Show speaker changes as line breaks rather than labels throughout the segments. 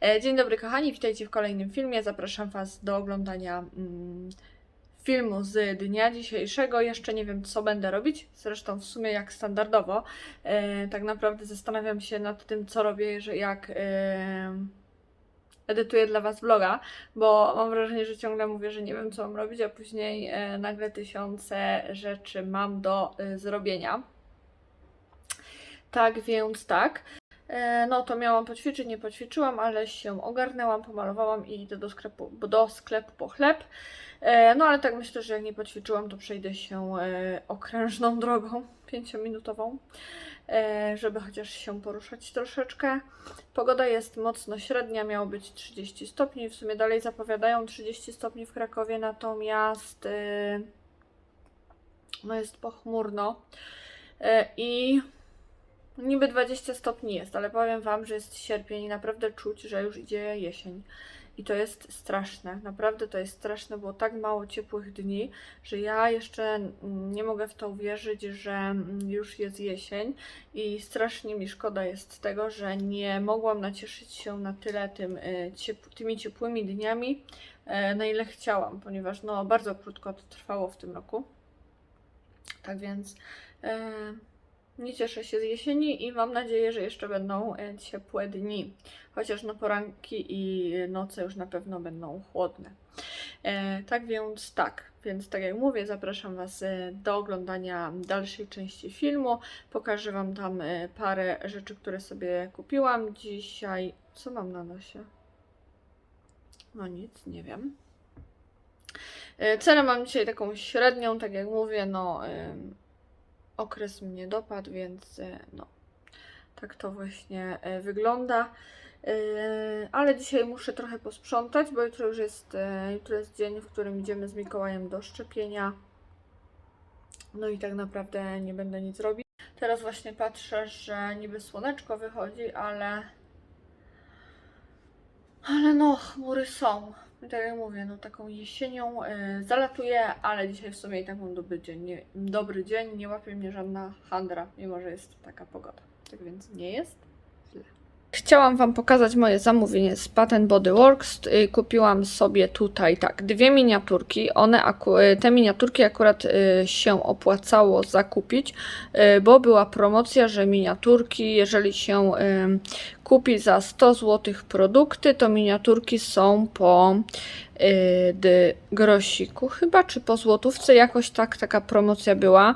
E, Dzień dobry kochani, witajcie w kolejnym filmie. Zapraszam Was do oglądania mm, filmu z dnia dzisiejszego. Jeszcze nie wiem, co będę robić. Zresztą w sumie jak standardowo. E, tak naprawdę zastanawiam się nad tym, co robię, że jak e, edytuję dla Was vloga, bo mam wrażenie, że ciągle mówię, że nie wiem, co mam robić, a później e, nagle tysiące rzeczy mam do e, zrobienia. Tak więc tak. E, No to miałam poćwiczyć, nie poćwiczyłam, ale się ogarnęłam, pomalowałam i idę do sklepu, do sklepu po chleb. E, No ale tak myślę, że jak nie poćwiczyłam, to przejdę się e, okrężną drogą, pięciominutową, żeby chociaż się poruszać troszeczkę. Pogoda jest mocno średnia, miało być 30 stopni, w sumie dalej zapowiadają 30 stopni w Krakowie, natomiast no jest pochmurno i Niby 20 stopni jest, ale powiem Wam, że jest sierpień i naprawdę czuć, że już idzie jesień. I to jest straszne, naprawdę to jest straszne, było tak mało ciepłych dni, że ja jeszcze nie mogę w to uwierzyć, że już jest jesień i strasznie mi szkoda jest tego, że nie mogłam nacieszyć się na tyle tym, y, ciep- tymi ciepłymi dniami, e, na ile chciałam, ponieważ no bardzo krótko to trwało w tym roku. Tak więc e, nie cieszę się z jesieni i mam nadzieję, że jeszcze będą e, ciepłe dni. Chociaż no poranki i noce już na pewno będą chłodne. E, tak więc tak, więc tak jak mówię, zapraszam Was e, do oglądania dalszej części filmu. Pokażę Wam tam parę rzeczy, które sobie kupiłam. Dzisiaj, co mam na nosie? No nic, nie wiem. Cenę mam dzisiaj taką średnią, tak jak mówię, no okres mnie dopadł, więc e, no tak to właśnie e, wygląda. E, Ale dzisiaj muszę trochę posprzątać, bo jutro już jest, jutro jest dzień, w którym idziemy z Mikołajem do szczepienia. No i tak naprawdę nie będę nic robić. Teraz właśnie patrzę, że niby słoneczko wychodzi, ale ale no, chmury są. Tak jak mówię, no taką jesienią y, zalatuje, ale dzisiaj w sumie i tak mam dobry dzień. Nie, dobry dzień, nie łapie mnie żadna handra, mimo że jest taka pogoda. Tak więc nie jest. Chciałam Wam pokazać moje zamówienie z Bath Body Works. Kupiłam sobie tutaj tak dwie miniaturki. One, y, te miniaturki akurat y, się opłacało zakupić, y, bo była promocja, że miniaturki, jeżeli się kupi za 100 zł produkty, to miniaturki są po y, grosiku chyba, czy po złotówce, jakoś tak taka promocja była.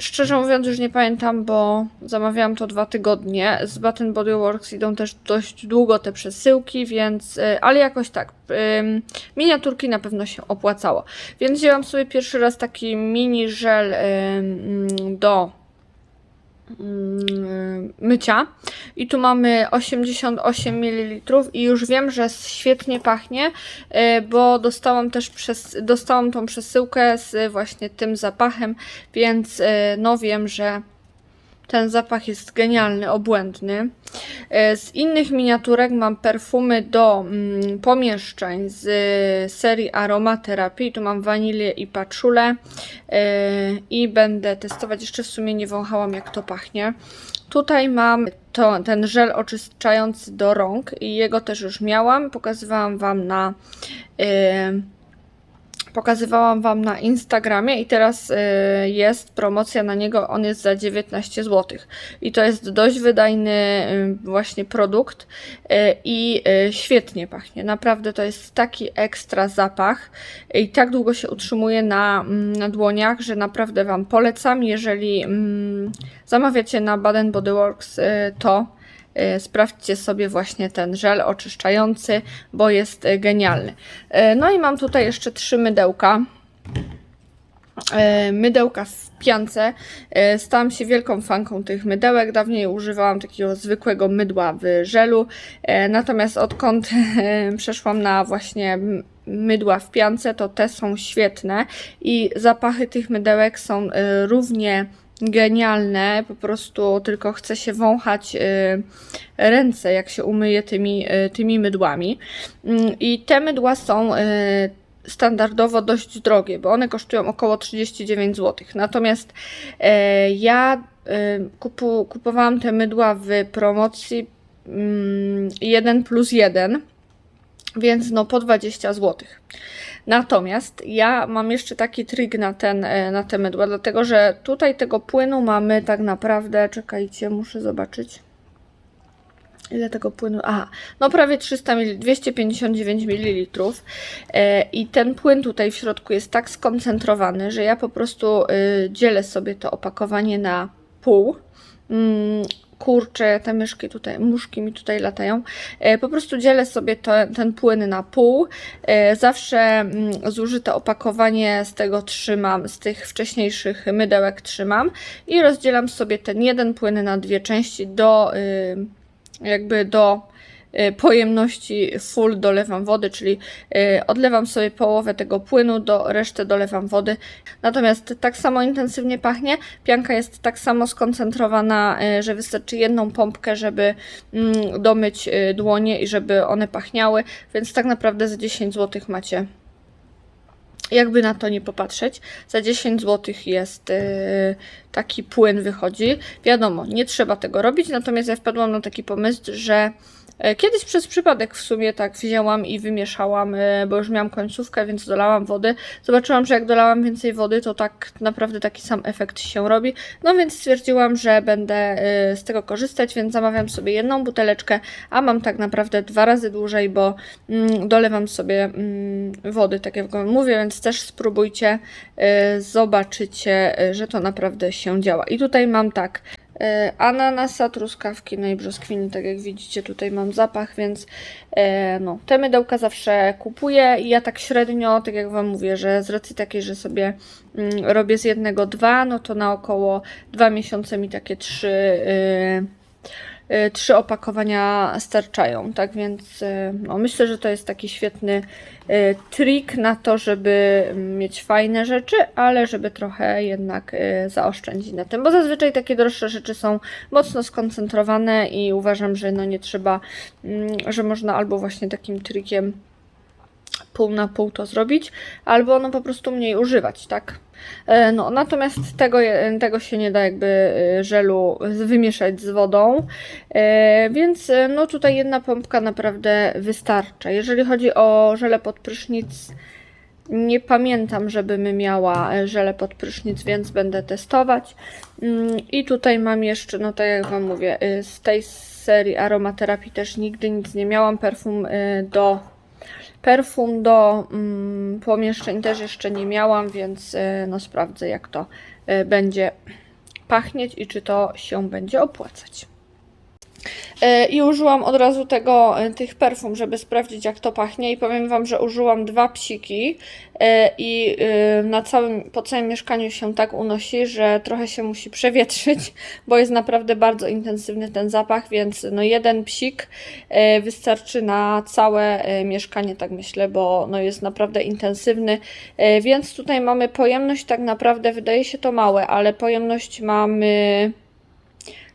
Szczerze mówiąc, już nie pamiętam, bo zamawiałam to dwa tygodnie. Z Bath Body Works idą też dość długo te przesyłki, więc. y, Ale jakoś tak. Miniaturki na pewno się opłacało. Więc wzięłam sobie pierwszy raz taki mini żel do mycia. I tu mamy 88 ml i już wiem, że świetnie pachnie, y, bo dostałam też przez, dostałam tą przesyłkę z właśnie tym zapachem, więc y, no wiem, że ten zapach jest genialny, obłędny. Y, Z innych miniaturek mam perfumy do mm, pomieszczeń z y, serii aromaterapii. Tu mam wanilię i paczulę y, i będę testować. Jeszcze w sumie nie wąchałam jak to pachnie. Tutaj mam to, ten żel oczyszczający do rąk i jego też już miałam. Pokazywałam Wam na y, pokazywałam Wam na Instagramie i teraz y, jest promocja na niego, on jest za 19 zł. I to jest dość wydajny y, właśnie produkt y, i świetnie pachnie. Naprawdę to jest taki ekstra zapach i tak długo się utrzymuje na, mm, na dłoniach, że naprawdę Wam polecam. Jeżeli mm, zamawiacie na Baden Body Works, to sprawdźcie sobie właśnie ten żel oczyszczający, bo jest y, genialny. Y, No i mam tutaj jeszcze trzy mydełka. Mydełka w piance. Stałam się wielką fanką tych mydełek. Dawniej używałam takiego zwykłego mydła w żelu. Natomiast odkąd przeszłam na właśnie mydła w piance, to te są świetne i zapachy tych mydełek są równie genialne, po prostu tylko chce się wąchać y, ręce, jak się umyje tymi, y, tymi mydłami. Mm, I te mydła są y, standardowo dość drogie, bo one kosztują około 39 zł. Natomiast e, ja kupu, kupowałam te mydła w promocji mm, 1 plus 1, więc no po 20 zł. Natomiast ja mam jeszcze taki trik na, ten, e, na te mydła, dlatego że tutaj tego płynu mamy tak naprawdę, czekajcie, muszę zobaczyć. Ile tego płynu? Aha, no prawie 300 ml, 259 ml. I ten płyn tutaj w środku jest tak skoncentrowany, że ja po prostu y, dzielę sobie to opakowanie na pół. Kurczę, te myszki tutaj, muszki mi tutaj latają. E, po prostu dzielę sobie to, ten płyn na pół. E, zawsze mm, zużyte opakowanie z tego trzymam, z tych wcześniejszych mydełek trzymam i rozdzielam sobie ten jeden płyn na dwie części do y, jakby do pojemności full dolewam wody, czyli y, odlewam sobie połowę tego płynu, do resztę dolewam wody. Natomiast tak samo intensywnie pachnie. Pianka jest tak samo skoncentrowana, y, że wystarczy jedną pompkę, żeby mm, domyć dłonie i żeby one pachniały, więc tak naprawdę za 10 zł macie jakby na to nie popatrzeć, za 10 zł jest yy, taki płyn wychodzi. Wiadomo, nie trzeba tego robić, natomiast ja wpadłam na taki pomysł, że e, Kiedyś przez przypadek w sumie tak wzięłam i wymieszałam, e, bo już miałam końcówkę, więc dolałam wody. Zobaczyłam, że jak dolałam więcej wody, to tak naprawdę taki sam efekt się robi. No więc stwierdziłam, że będę e, z tego korzystać, więc zamawiam sobie jedną buteleczkę, a mam tak naprawdę dwa razy dłużej, bo mm, dolewam sobie mm, wody, tak jak mówię, więc też spróbujcie, zobaczycie, że to naprawdę się działa. I tutaj mam tak, e, ananasa, truskawki, no i brzoskwini, tak jak widzicie tutaj mam zapach, więc e, no, te mydełka zawsze kupuję i ja tak średnio, tak jak Wam mówię, że z racji takiej, że sobie mm, robię z jednego dwa, no to na około dwa miesiące mi takie trzy y, trzy opakowania starczają, tak więc y, no, myślę, że to jest taki świetny y, trik na to, żeby mieć fajne rzeczy, ale żeby trochę jednak y, zaoszczędzić na tym, bo zazwyczaj takie droższe rzeczy są mocno skoncentrowane i uważam, że no nie trzeba, mm, że można albo właśnie takim trikiem pół na pół to zrobić, albo no po prostu mniej używać, tak? E, No, natomiast tego, tego się nie da jakby e, żelu wymieszać z wodą, E, więc no tutaj jedna pompka naprawdę wystarcza. Jeżeli chodzi o żele pod prysznic, nie pamiętam, żebym miała żele pod prysznic, więc będę testować. Mm, I tutaj mam jeszcze, no tak jak Wam mówię, z tej serii aromaterapii też nigdy nic nie miałam. Perfum do Perfum do mm, pomieszczeń też jeszcze nie miałam, więc e, no sprawdzę jak to e, będzie pachnieć i czy to się będzie opłacać. E, I użyłam od razu tego, e, tych perfum, żeby sprawdzić jak to pachnie. I powiem Wam, że użyłam dwa psiki e, i na całym, po całym mieszkaniu się tak unosi, że trochę się musi przewietrzyć, bo jest naprawdę bardzo intensywny ten zapach, więc no jeden psik wystarczy na całe mieszkanie, tak myślę, bo no jest naprawdę intensywny, więc tutaj mamy pojemność, tak naprawdę wydaje się to małe, ale pojemność mamy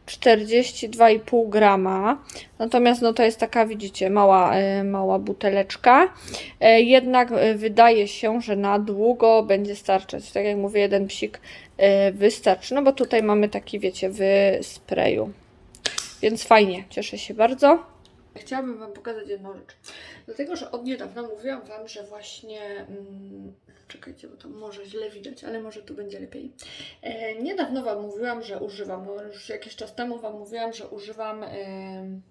42,5 grama. Natomiast no to jest taka, widzicie, mała, e, mała buteleczka. E, Jednak e, wydaje się, że na długo będzie starczać. Tak jak mówię, jeden psik wystarczy. No bo tutaj mamy taki, wiecie, w sprayu. Więc fajnie, cieszę się bardzo. Chciałabym Wam pokazać jedną rzecz. Dlatego, że od niedawna mówiłam Wam, że właśnie. Mm, czekajcie, bo to może źle widać, ale może tu będzie lepiej. E, niedawno Wam mówiłam, że używam, już jakiś czas temu Wam mówiłam, że używam em,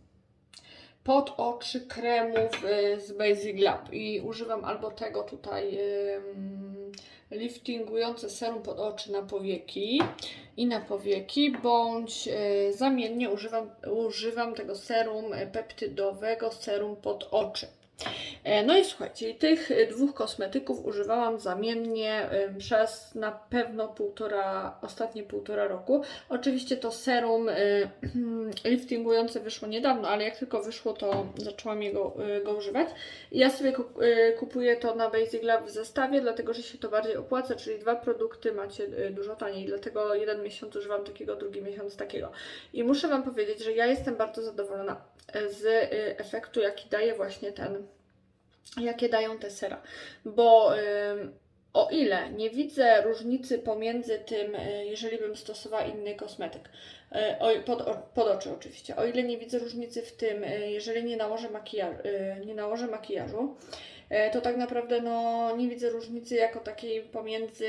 pod oczy kremów y, z Basic Lab i używam albo tego tutaj em, liftingujące serum pod oczy na powieki i na powieki, bądź e, zamiennie używam, używam tego serum e, peptydowego, serum pod oczy. E, No i słuchajcie, tych e, dwóch kosmetyków używałam zamiennie e, przez na pewno półtora, ostatnie półtora roku. Oczywiście to serum liftingujące wyszło niedawno, ale jak tylko wyszło, to zaczęłam jego, go używać. Ja sobie kup- kupuję to na Basic Lab w zestawie, dlatego że się to bardziej opłaca, czyli dwa produkty macie dużo taniej, dlatego jeden miesiąc używam takiego, drugi miesiąc takiego. I muszę Wam powiedzieć, że ja jestem bardzo zadowolona z efektu, jaki daje właśnie ten, jakie dają te sera, bo o ile nie widzę różnicy pomiędzy tym, e, jeżeli bym stosowała inny kosmetyk, o, pod, pod oczy oczywiście, o ile nie widzę różnicy w tym, e, jeżeli nie nałożę, makijażu, nie nałożę makijażu, to tak naprawdę no, nie widzę różnicy jako takiej pomiędzy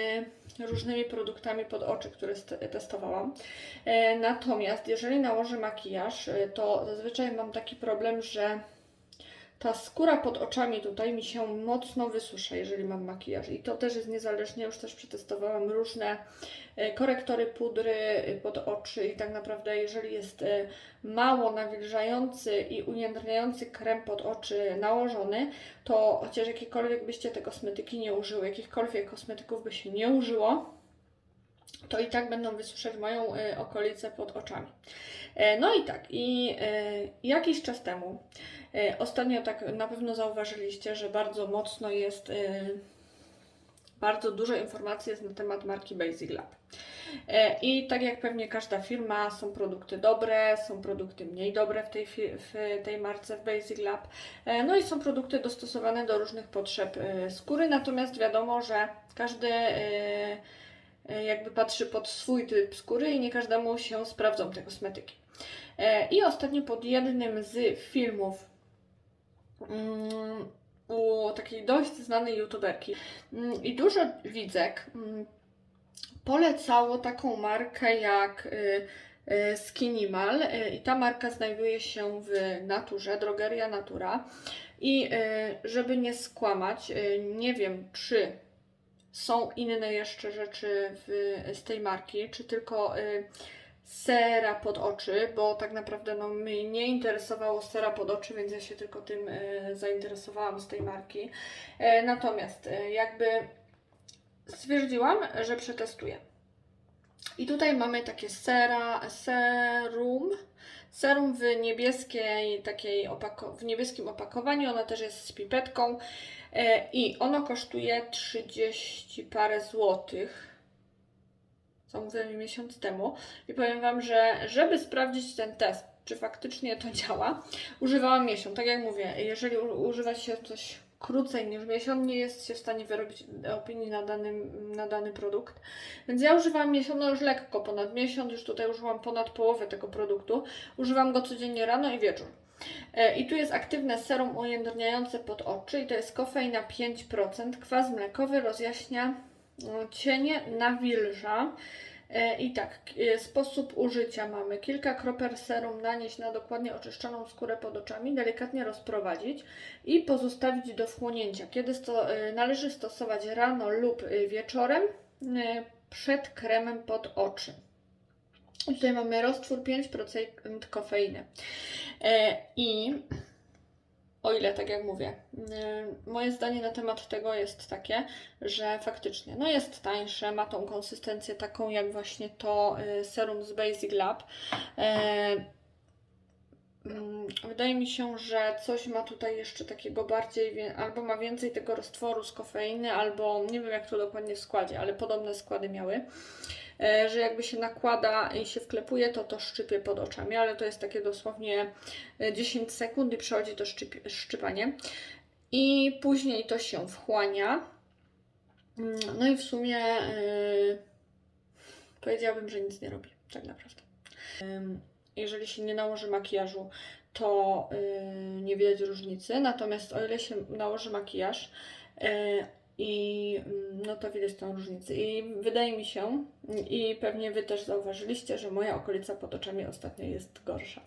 różnymi produktami pod oczy, które st- testowałam. Natomiast jeżeli nałożę makijaż, to zazwyczaj mam taki problem, że ta skóra pod oczami tutaj mi się mocno wysusza, jeżeli mam makijaż. I to też jest niezależnie, już też przetestowałam różne e, korektory pudry e, pod oczy i tak naprawdę jeżeli jest e, mało nawilżający i ujędrniający krem pod oczy nałożony, to chociaż jakiekolwiek byście te kosmetyki nie użyły, jakichkolwiek kosmetyków by się nie użyło, to i tak będą wysuszać moją e, okolicę pod oczami. E, No i tak, i e, jakiś czas temu, ostatnio tak na pewno zauważyliście, że bardzo mocno jest, bardzo dużo informacji jest na temat marki Basic Lab. I tak jak pewnie każda firma, są produkty dobre, są produkty mniej dobre w tej, w tej marce w Basic Lab. No i są produkty dostosowane do różnych potrzeb skóry, natomiast wiadomo, że każdy jakby patrzy pod swój typ skóry i nie każdemu się sprawdzą te kosmetyki. E, I ostatnio pod jednym z filmów mm, u takiej dość znanej youtuberki mm, i dużo widzek mm, polecało taką markę jak y, y, Skinimal y, i ta marka znajduje się w Naturze, Drogeria Natura i żeby nie skłamać, nie wiem czy są inne jeszcze rzeczy w, z tej marki, czy tylko y, sera pod oczy, bo tak naprawdę no, mnie nie interesowało sera pod oczy, więc ja się tylko tym y, zainteresowałam z tej marki. E, natomiast y, jakby stwierdziłam, że przetestuję. I tutaj mamy takie sera, serum, serum w niebieskiej takiej opako- w niebieskim opakowaniu, ona też jest z pipetką e, i ono kosztuje 30 parę złotych. Je miesiąc temu i powiem Wam, że żeby sprawdzić ten test, czy faktycznie to działa, używałam miesiąc. Tak jak mówię, jeżeli używa się coś krócej niż miesiąc, nie jest się w stanie wyrobić opinii na, danym, na dany produkt. Więc ja używam miesiąc, no już lekko ponad miesiąc, już tutaj użyłam ponad połowę tego produktu. Używam go codziennie rano i wieczór. E, I tu jest aktywne serum ujędrniające pod oczy i to jest kofeina 5%, kwas mlekowy rozjaśnia cienie, nawilża. E, I tak, e, sposób użycia mamy kilka kropel serum nanieść na dokładnie oczyszczoną skórę pod oczami, delikatnie rozprowadzić i pozostawić do wchłonięcia. Kiedy sto, e, należy stosować rano lub wieczorem przed kremem pod oczy. Tutaj mamy roztwór 5% kofeiny. I o ile, tak jak mówię, e, moje zdanie na temat tego jest takie, że faktycznie no jest tańsze, ma tą konsystencję taką jak właśnie to e, serum z Basic Lab. E, mm, Wydaje mi się, że coś ma tutaj jeszcze takiego bardziej, albo ma więcej tego roztworu z kofeiny, albo nie wiem jak to dokładnie w składzie, ale podobne składy miały. E, Że jakby się nakłada i się wklepuje, to to szczypie pod oczami, ale to jest takie dosłownie e, 10 sekund i przechodzi to szczyp- szczypanie. I później to się wchłania. Mm, No i w sumie yy, powiedziałabym, że nic nie robi, tak naprawdę. Ym, Jeżeli się nie nałoży makijażu, to yy, nie widać różnicy. Natomiast o ile się nałoży makijaż, yy, i mm, no to widać tą różnicę. I wydaje mi się, i pewnie Wy też zauważyliście, że moja okolica pod oczami ostatnio jest gorsza.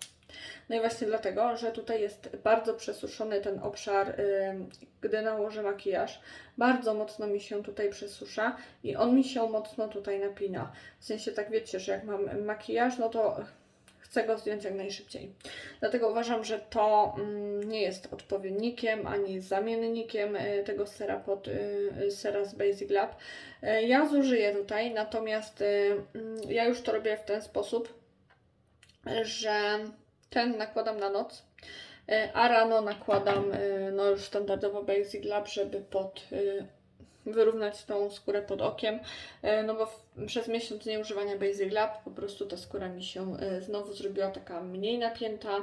No i właśnie dlatego, że tutaj jest bardzo przesuszony ten obszar, ym, gdy nałożę makijaż. Bardzo mocno mi się tutaj przesusza i on mi się mocno tutaj napina. W sensie tak wiecie, że jak mam makijaż, no to chcę go zdjąć jak najszybciej. Dlatego uważam, że to mm, nie jest odpowiednikiem ani zamiennikiem y, tego sera pod y, sera z Basic Lab. Y, Ja zużyję tutaj, natomiast mm, ja już to robię w ten sposób, że ten nakładam na noc, a rano nakładam no już standardowo Basic Lab, żeby pod wyrównać tą skórę pod okiem, e, no bo w, przez miesiąc nieużywania Basic Lab po prostu ta skóra mi się e, znowu zrobiła taka mniej napięta,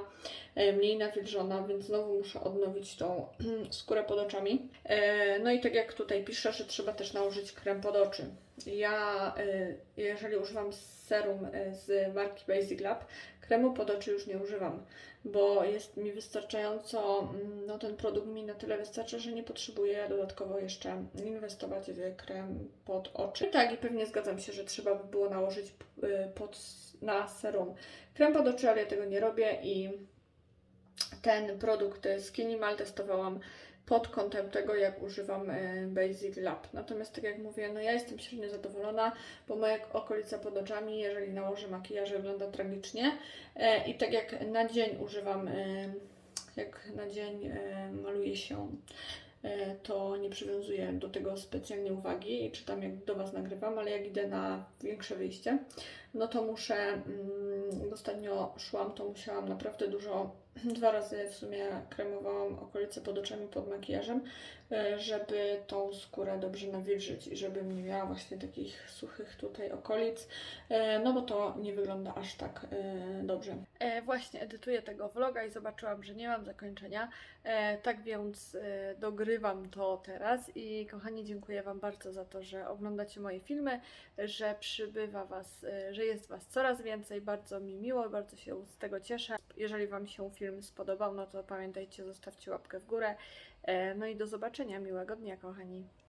e, mniej nawilżona, więc znowu muszę odnowić tą skórę pod oczami. No i tak jak tutaj piszę, że trzeba też nałożyć krem pod oczy. Ja, jeżeli używam serum z marki Basic Lab, kremu pod oczy już nie używam, bo jest mi wystarczająco, mm, no ten produkt mi na tyle wystarcza, że nie potrzebuję dodatkowo jeszcze inwestować w krem pod oczy. I tak, i pewnie zgadzam się, że trzeba by było nałożyć y, pod, na serum krem pod oczy, ale ja tego nie robię i ten produkt z Kinimal testowałam pod kątem tego, jak używam e, Basic Lab. Natomiast tak jak mówię, no ja jestem średnio zadowolona, bo moja okolica pod oczami, jeżeli nałożę makijaż, wygląda tragicznie. E, I tak jak na dzień używam, e, jak na dzień maluję się, to nie przywiązuję do tego specjalnie uwagi i czytam jak do Was nagrywam, ale jak idę na większe wyjście, no to muszę, mm, ostatnio szłam, to musiałam naprawdę dużo, dwa razy w sumie kremowałam okolice pod oczami pod makijażem, e, żeby tą skórę dobrze nawilżyć i żebym nie miała właśnie takich suchych tutaj okolic, e, no bo to nie wygląda aż tak e, dobrze. Właśnie edytuję tego vloga i zobaczyłam, że nie mam zakończenia, tak więc dogrywam to teraz i kochani dziękuję Wam bardzo za to, że oglądacie moje filmy, że przybywa Was, że jest Was coraz więcej, bardzo mi miło, bardzo się z tego cieszę. Jeżeli Wam się film spodobał, no to pamiętajcie, zostawcie łapkę w górę. E, No i do zobaczenia, miłego dnia kochani.